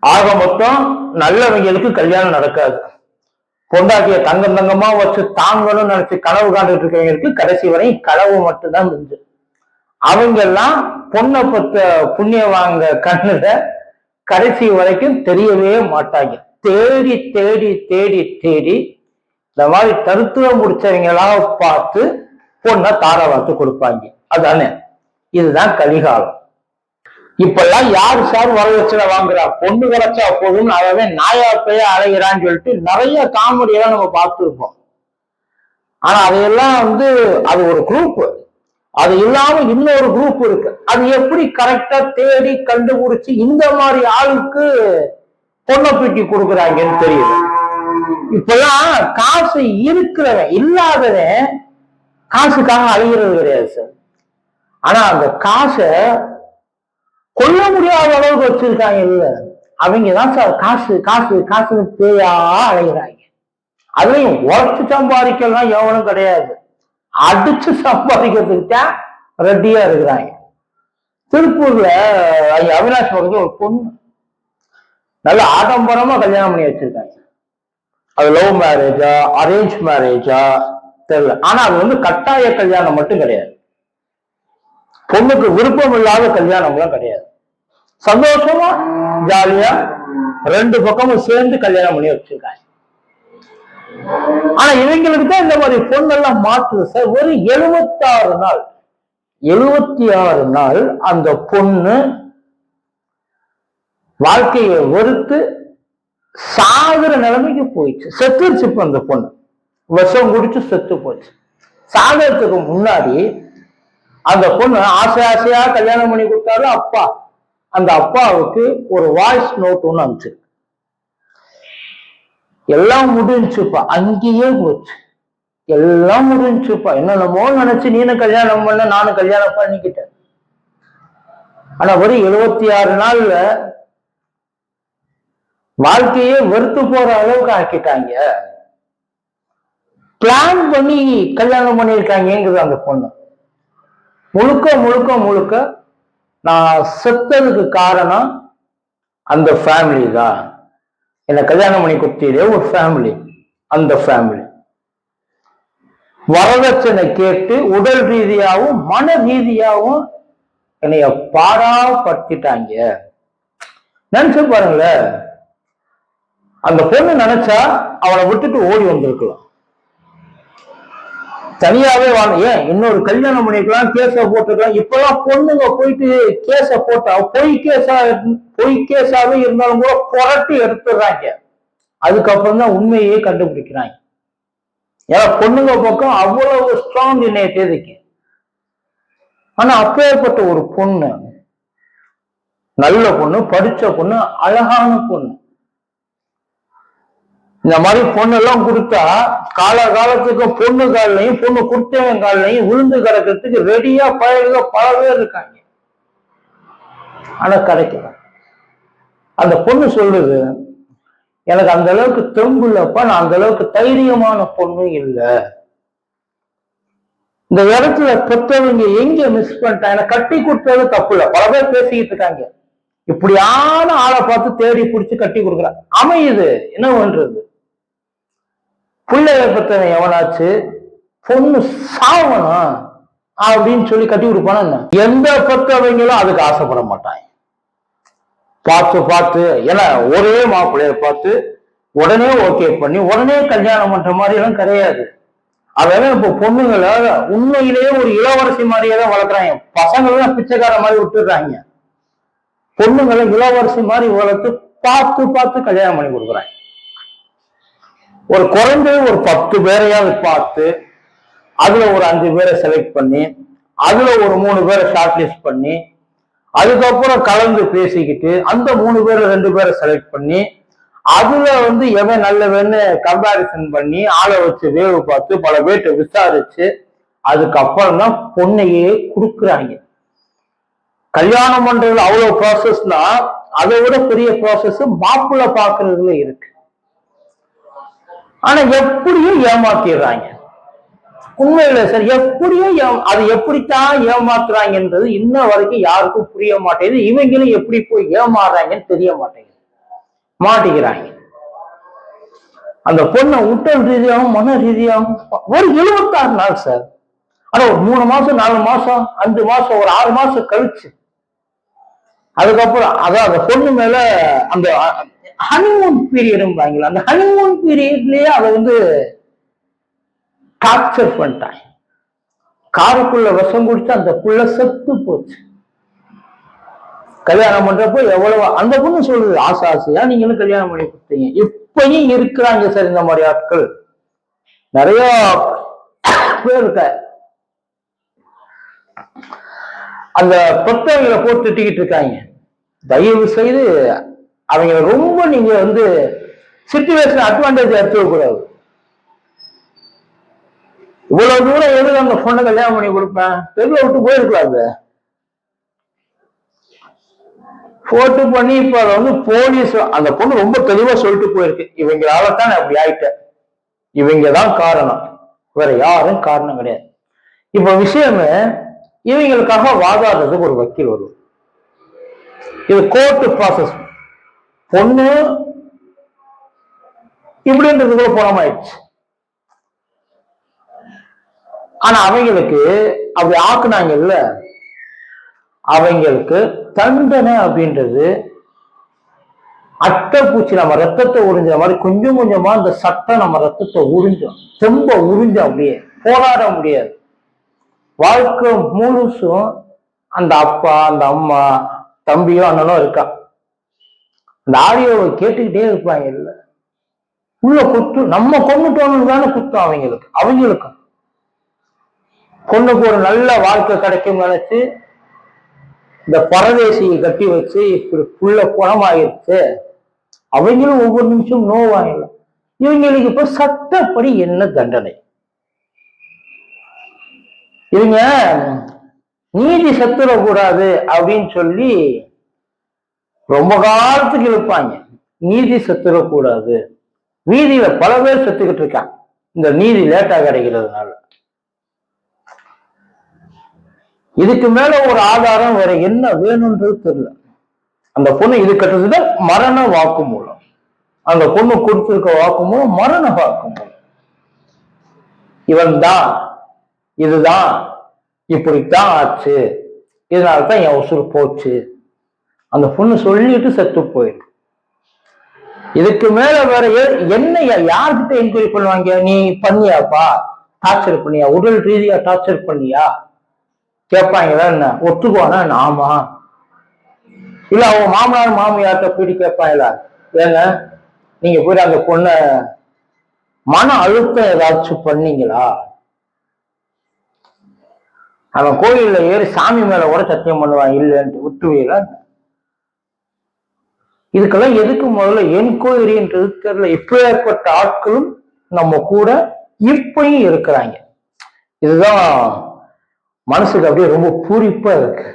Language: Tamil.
ஆக மொத்தம் நல்லவங்களுக்கு கல்யாணம் நடக்காது. பொண்டாட்டிய தங்கம் தங்கமா வச்சு தாங்கணும்னு நினைச்சு கனவு காண்டுட்டு இருக்கவங்களுக்கு கடைசி வரை கனவு மட்டும்தான் இருந்துச்சு அவங்க எல்லாம் பொண்ணை பத்த புண்ணிய வாங்க கண்ணுல கடைசி வரைக்கும் தெரியவே மாட்டாங்க. தேடி தேடி தேடி தேடி இந்த மாதிரி தருத்துவம் முடிச்சவங்களா பார்த்து பொண்ணை தார வார்த்து கொடுப்பாங்க. அதானே? இதுதான் கலிகாலம். இப்பெல்லாம் யார் சார் வரதட்சணை வாங்குறா? பொண்ணு கிடைச்சா போதும் அவன் நாயா பேய அலைகிறான்னு சொல்லிட்டு நிறைய காமெடியெல்லாம் நம்ம பார்த்துருப்போம். ஆனா அதையெல்லாம் வந்து அது ஒரு குரூப் அது இல்லாம இன்னொரு குரூப் இருக்கு. அது எப்படி கரெக்டா தேடி கண்டுபிடிச்சு இந்த மாதிரி ஆளுக்கு பொண்ணை பீட்டி கொடுக்குறாங்கன்னு தெரியுது. இப்பெல்லாம் காசு இருக்கிறவன் இல்லாதவன் காசுக்காக அழிகிறது கிடையாது சார். ஆனா அந்த காசை கொல்ல முடியாத அளவுக்கு வச்சிருக்காங்க இல்ல அவங்க தான் சார் காசு காசு காசுன்னு பேயா அலைகிறாங்க அதுலயும் உழைச்சு சம்பாதிக்கலாம் எவனும் கிடையாது. அடிச்சு சம்பாதிக்கிறதுக்கு தான் இருக்கிறாங்க. திருப்பூர்ல அவினாஷ் பக்கத்துல ஒரு பொண்ணு. நல்ல ஆடம்பரமா கல்யாணம் பண்ணி வச்சிருக்காங்க. அது லவ் மேரேஜா அரேஞ்ச் மேரேஜா தெரியல. ஆனா அது வந்து கட்டாய கல்யாணம் மட்டும் கிடையாது. பொண்ணுக்கு விருப்பம் இல்லாத கல்யாணம்லாம் கிடையாது. சந்தோஷமா ஜாலியா ரெண்டு பக்கமும் சேர்ந்து கல்யாணம் பண்ணி வச்சிருக்காங்க. ஆனா இவங்களுக்கு தான் இந்த மாதிரி பொண்ணெல்லாம் மாற்றுது சார் ஒரு எழுபத்தாறு நாள் எழுபத்தி ஆறு நாள் அந்த பொண்ணு வாழ்க்கையை வெறுத்து சாகுற நிலைமைக்கு போயிடுச்சு. செத்துருச்சு இப்ப அந்த பொண்ணு. விஷம் குடிச்சு செத்து போச்சு. சாகிறதுக்கு முன்னாடி அந்த பொண்ணு ஆசை ஆசையா கல்யாணம் பண்ணி கொடுத்தாலும் அப்பா அந்த அப்பாவுக்கு ஒரு வாய்ஸ் நோட் ஒன்று அனுப்பிச்சிருக்கு. எல்லாம் முடிஞ்சுப்பா அங்கேயே போச்சு. எல்லாம் முடிஞ்சுப்பா என்னென்னமோ நினைச்சு நீனும் கல்யாணம் பண்ண நானும் கல்யாணம் பண்ணிக்கிட்டேன். ஆனா ஒரு எழுபத்தி ஆறு நாள்ல வாழ்க்கையே வெறுத்து போற அளவுக்கு ஆக்கிட்டாங்க. பிளான் பண்ணி கல்யாணம் பண்ணியிருக்காங்கிறது அந்த பொண்ணு. முழுக்க முழுக்க முழுக்க நான் செத்ததுக்கு காரணம் அந்த ஃபேமிலி தான். என்னை கல்யாணம் பண்ணி கொடுத்ததே ஒரு ஃபேமிலி அந்த ஃபேமிலி வரதட்சணை கேட்டு உடல் ரீதியாகவும் மன ரீதியாகவும் என்னைய பாடாப்படுத்திட்டாங்க நினைச்சு பாருங்களேன். அந்த பொண்ணு நினைச்சா அவளை விட்டுட்டு ஓடி வந்திருக்கலாம். தனியாவே வாங்க. ஏன்? இன்னொரு கல்யாணம் பண்ணிக்கலாம் கேஸ போட்டுக்கலாம் இப்பெல்லாம் பொண்ணுங்க போயிட்டு கேஸ போட்டா பொய் கேஸா பொய் கேஸாவே இருந்தாலும் கூட புரட்டி எடுத்துடுறாங்க. அதுக்கப்புறம் தான் உண்மையே கண்டுபிடிக்கிறாங்க. ஏன்னா பொண்ணுங்க பக்கம் அவ்வளவு ஸ்ட்ராங் இன்னைய தேதிக்கு ஆனா அப்பேற்பட்ட ஒரு பொண்ணு நல்ல பொண்ணு படிச்ச பொண்ணு அழகான பொண்ணு. இந்த மாதிரி பொண்ணெல்லாம் கொடுத்தா கால காலத்துக்கு பொண்ணு கால்லையும் பொண்ணு கொடுத்தவன் கால்லையும் விழுந்து கிடக்கிறதுக்கு ரெடியா பழக பல பேர் இருக்காங்க. ஆனா கிடைக்கல. அந்த பொண்ணு சொல்லுது எனக்கு அந்த அளவுக்கு தெம்பு இல்லப்பா நான் அந்த அளவுக்கு தைரியமான பொண்ணு இல்லை. இந்த இடத்துல பெற்றவங்க எங்க மிஸ் பண்ணிட்டாங்க? எனக்கு கட்டி கொடுத்தது தப்பு இல்லை. பல பேர் பேசிக்கிட்டு இருக்காங்க. இப்படியான ஆளை பார்த்து தேடி பிடிச்சி கட்டி கொடுக்குறான் அமையுது. என்ன பண்றது? பிள்ளைய பெற்றவன் எவனாச்சு பொண்ணு சாவணும் அப்படின்னு சொல்லி கட்டி கொடுப்பானா என்ன? எந்த பெற்றவங்களும் அதுக்கு ஆசைப்பட மாட்டாங்க. பார்த்து பார்த்து ஏன்னா ஒரே மாப்பிள்ளைய பார்த்து உடனே ஓகே பண்ணி உடனே கல்யாணம் பண்ற மாதிரி எல்லாம் கிடையாது. அதெல்லாம் இப்போ பொண்ணுங்களை உண்மையிலேயே ஒரு இளவரசி மாதிரியே தான் வளர்க்குறாங்க. பசங்களெல்லாம் பிச்சைக்கார மாதிரி விட்டுடுறாங்க. பொண்ணுங்களை இளவரசி மாதிரி வளர்த்து பார்த்து பார்த்து கல்யாணம் பண்ணி கொடுக்குறாங்க. ஒரு குறைந்தது ஒரு பத்து பேரையாவது பார்த்து அதுல ஒரு அஞ்சு பேரை செலக்ட் பண்ணி அதுல ஒரு மூணு பேரை ஷார்ட் லிஸ்ட் பண்ணி அதுக்கப்புறம் கலந்து பேசிக்கிட்டு அந்த மூணு பேரை ரெண்டு பேரை செலக்ட் பண்ணி அதுல வந்து எவன் நல்லவன்னு கம்பாரிசன் பண்ணி ஆளை வச்சு வேவு பார்த்து பல பேர்ட்ட விசாரிச்சு அதுக்கப்புறம் தான் பொண்ணையே கொடுக்குறாங்க. கல்யாணம் பண்றதுல அவ்வளவு ப்ராசஸ்னா அதை விட பெரிய ப்ராசஸ் மாப்பிள்ளை பாக்குறதுல இருக்கு. ஆனா எப்படியும் ஏமாத்திடுறாங்க. உண்மையில சார் எப்படியும் அது எப்படித்தான் ஏமாத்துறாங்கன்றது இன்ன வரைக்கும் யாருக்கும் புரிய மாட்டேங்குது. இவங்களும் எப்படி போய் ஏமாறுறாங்கன்னு தெரிய மாட்டேங்குது. மாட்டிக்கிறாங்க. அந்த பொண்ணை உடல் ரீதியாகவும் மன ரீதியாகவும் ஒரு எழுபத்தாறு நாள் சார். ஆனா ஒரு மூணு மாசம் நாலு மாசம் அஞ்சு மாசம் ஒரு ஆறு மாசம் கழிச்சு. அதுக்கப்புறம் அதான் அந்த பொண்ணு மேல அந்த ஹனிமூன் பீரியடும்பாங்களா அந்த ஹனிமூன் பீரியட்லயே அதை வந்து டார்ச்சர் பண்ணிட்டாங்க காருக்குள்ள விஷம் குடிச்சு அந்த புள்ள செத்து போச்சு. கல்யாணம் பண்றப்போ எவ்வளவு அந்த பொண்ணு சொல்றது ஆசை ஆசையா நீங்களும் கல்யாணம் பண்ணி கொடுத்தீங்க. இப்பயும் இருக்கிறாங்க சார் இந்த மாதிரி ஆட்கள். நிறைய பேர் இருக்க. அந்த புத்தகங்களை போட்டு திட்டிக்கிட்டு இருக்காங்க. தயவு செய்து அவங்க ரொம்ப நீங்க வந்து சிச்சுவேஷன் அட்வான்டேஜ் எடுத்துக்க கூடாது. இவ்வளவு தூரம் எதுக்கு அந்த பொண்ணை கல்யாணம் பண்ணி கொடுப்பேன்? தெருவில் விட்டு போயிருக்கலாம்ல. போட்டு பண்ணி இப்ப அதை வந்து போலீஸ் அந்த பொண்ணு ரொம்ப தெளிவா சொல்லிட்டு போயிருக்கு. இவங்களால தான் நான் அப்படி ஆயிட்டேன். இவங்க தான் காரணம். வேற யாரும் காரணம் கிடையாது. இப்ப விஷயமே இவங்களுக்காக வாதாடுறதுக்கு ஒரு வக்கீல் வரும் இது கோர்ட்டு ப்ராசஸ் பொண்ணு இப்படின்றதுக்குள்ள பணமாயிடுச்சு ஆனா அவங்களுக்கு அப்படி ஆக்குனாங்கல்ல அவங்களுக்கு தண்டனை அப்படின்றது அட்டைப்பூச்சி நம்ம ரத்தத்தை உறிஞ்ச மாதிரி கொஞ்சம் கொஞ்சமா அந்த சட்டம் நம்ம ரத்தத்தை உறிஞ்சோம். ரொம்ப உறிஞ்சோம் அப்படியே போராட முடியாது. வாழ்க்கை முழுசும் அந்த அப்பா அந்த அம்மா தம்பியோ அண்ணனோ இருக்கான் அந்த ஆடியோவை கேட்டுக்கிட்டே இருப்பாங்க இல்ல. உள்ள குத்து நம்ம கொண்டுட்டோம்னு தானே குத்தம் அவங்களுக்கு. அவங்களுக்கும். பொண்ணுக்கு ஒரு நல்ல வாழ்க்கை கிடைக்கும் நினைச்சு இந்த பரதேசியை கட்டி வச்சு இப்படி புள்ள குணமாயிருச்சு. அவங்களும் ஒவ்வொரு நிமிஷம் நோவாங்கல இவங்களுக்கு இப்ப சட்டப்படி என்ன தண்டனை? இவங்க நீதி செத்துடக்கூடாது அப்படின்னு சொல்லி ரொம்ப காலத்துக்கு இழுப்பாங்க. நீதி செத்துடக்கூடாது வீதியில பல பேர் செத்துக்கிட்டு இருக்காங்க. இந்த நீதி லேட்டா கிடைக்கிறதுனால. இதுக்கு மேல ஒரு ஆதாரம் வேற என்ன வேணும்ன்றது தெரியல. அந்த பொண்ணு இது கட்டுறதுல மரண வாக்குமூலம் அந்த பொண்ணு கொடுத்திருக்க வாக்குமூலம் மரண வாக்குமூலம் இவன் தான் இதுதான் இப்படித்தான் ஆச்சு. இதனால தான் என் உசுறு போச்சு. அந்த பொண்ணு சொல்லிட்டு செத்து போயிருக்கு இதுக்கு மேல வேற என்ன யார்கிட்ட என்கொயரி பண்ணுவாங்க? நீ பண்ணியாப்பா? டார்ச்சர் பண்ணியா? உடல் ரீதியா டார்ச்சர் பண்ணியா? கேட்பாங்களா என்ன? ஒத்துக்குவானா என்ன? ஆமா. இல்ல அவன் மாமனார் மாமியார்கிட்ட போயிட்டு கேட்பாங்களா ஏங்க நீங்க போய் அந்த பொண்ண மன அழுத்தம் ஏதாச்சும் பண்ணீங்களா? அவன் கோயில்ல ஏறி சாமி மேல கூட சத்தியம் பண்ணுவான் இல்லைன்ட்டு விட்டுவீங்களா இதுக்கெல்லாம் எதுக்கு முதல்ல என்கொயரின்றது தெரியல எப்பேற்பட்ட ஆட்களும் நம்ம கூட இப்பயும் இருக்கிறாங்க. இதுதான் மனசுக்கு அப்படியே ரொம்ப பூரிப்பா இருக்கு.